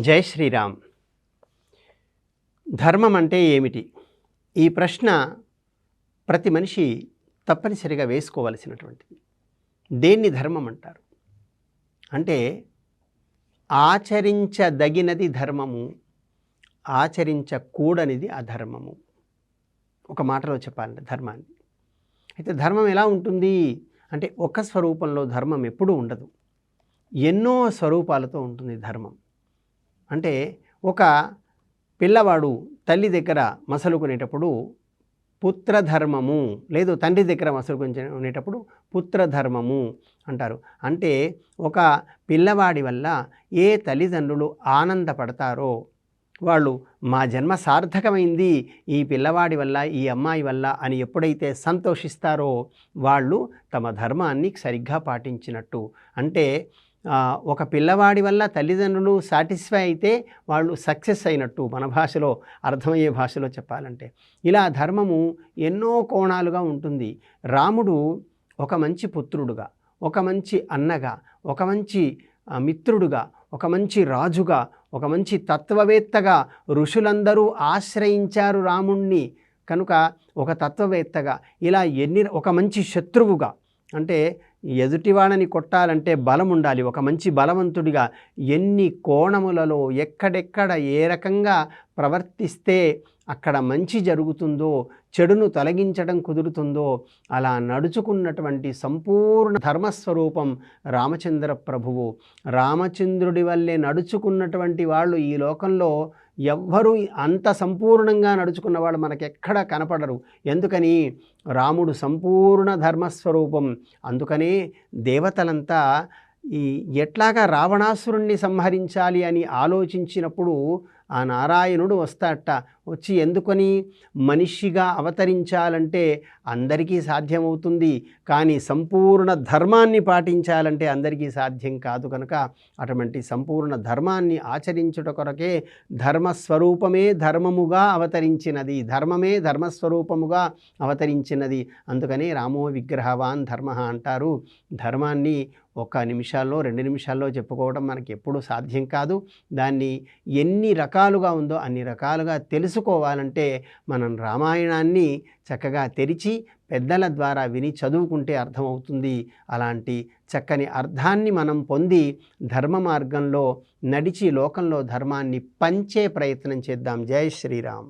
జై శ్రీరామ్. ధర్మం అంటే ఏమిటి? ఈ ప్రశ్న ప్రతి మనిషి తప్పనిసరిగా వేసుకోవలసినటువంటిది. దేన్ని ధర్మం అంటారు? అంటే ఆచరించదగినది ధర్మము ఆచరించకూడనిది అధర్మము. ఒక మాటలో చెప్పాలంటే ధర్మాన్ని. అయితే ధర్మం ఎలా ఉంటుంది? అంటే ఒక స్వరూపంలో ధర్మం ఎప్పుడూ ఉండదు. ఎన్నో స్వరూపాలతో ఉంటుంది ధర్మం. అంటే ఒక పిల్లవాడు తల్లి దగ్గర మసలుకునేటప్పుడు పుత్రధర్మము లేదు తండ్రి దగ్గర మసలుకునేటప్పుడు పుత్రధర్మము అంటారు. అంటే ఒక పిల్లవాడి వల్ల ఏ తల్లిదండ్రులు ఆనందపడతారో వాళ్ళు మా జన్మ సార్థకమైంది ఈ పిల్లవాడి వల్ల ఈ అమ్మాయి వల్ల అని ఎప్పుడైతే సంతోషిస్తారో వాళ్ళు తమ ధర్మాన్ని సరిగ్గా పాటించినట్టు. అంటే ఒక పిల్లవాడి వల్ల తల్లిదండ్రులు సాటిస్ఫై అయితే వాళ్ళు సక్సెస్ అయినట్టు మన భాషలో అర్థమయ్యే భాషలో చెప్పాలంటే. ఇలా ధర్మము ఎన్నో కోణాలుగా ఉంటుంది. రాముడు ఒక మంచి పుత్రుడుగా ఒక మంచి అన్నగా ఒక మంచి మిత్రుడుగా ఒక మంచి రాజుగా ఒక మంచి తత్వవేత్తగా ఋషులందరూ ఆశ్రయించారు రాముణ్ణి. కనుక ఒక తత్వవేత్తగా ఇలా ఎన్ని ఒక మంచి శత్రువుగా అంటే ఎదుటివాణని కొట్టాలంటే బలం ఉండాలి ఒక మంచి బలవంతుడిగా ఎన్ని కోణములలో ఎక్కడెక్కడ ఏ రకంగా ప్రవర్తిస్తే అక్కడ మంచి జరుగుతుందో చెడును తొలగించడం కుదురుతుందో అలా నడుచుకున్నటువంటి సంపూర్ణ ధర్మస్వరూపం రామచంద్ర ప్రభువు. రామచంద్రుడి వల్లే నడుచుకున్నటువంటి వాళ్ళు ఈ లోకంలో ఎవ్వరూ అంత సంపూర్ణంగా నడుచుకున్న వాళ్ళు మనకెక్కడ కనపడరు. ఎందుకని? రాముడు సంపూర్ణ ధర్మస్వరూపం. అందుకనే దేవతలంతా ఈ ఎట్లాగా రావణాసురుణ్ణి సంహరించాలి అని ఆలోచించినప్పుడు ఆ నారాయణుడు వస్తాట వచ్చి ఎందుకని? మనిషిగా అవతరించాలంటే అందరికీ సాధ్యమవుతుంది. కానీ సంపూర్ణ ధర్మాన్ని పాటించాలంటే అందరికీ సాధ్యం కాదు కనుక అటువంటి సంపూర్ణ ధర్మాన్ని ఆచరించుట కొరకే ధర్మస్వరూపమే ధర్మముగా అవతరించినది. ధర్మమే ధర్మస్వరూపముగా అవతరించినది. అందుకని రామో విగ్రహవాన్ ధర్మ అంటారు. ధర్మాన్ని ఒక నిమిషాల్లో రెండు నిమిషాల్లో చెప్పుకోవడం మనకి ఎప్పుడూ సాధ్యం కాదు. దాన్ని ఎన్ని రకాలుగా ఉందో అన్ని రకాలుగా తెలుసుకోవాలంటే మనం రామాయణాన్ని చక్కగా తెరిచి పెద్దల ద్వారా విని చదువుకుంటే అర్థమవుతుంది. అలాంటి చక్కని అర్థాన్ని మనం పొంది ధర్మ మార్గంలో నడిచి లోకంలో ధర్మాన్ని పంచే ప్రయత్నం చేద్దాం. జై శ్రీరామ్.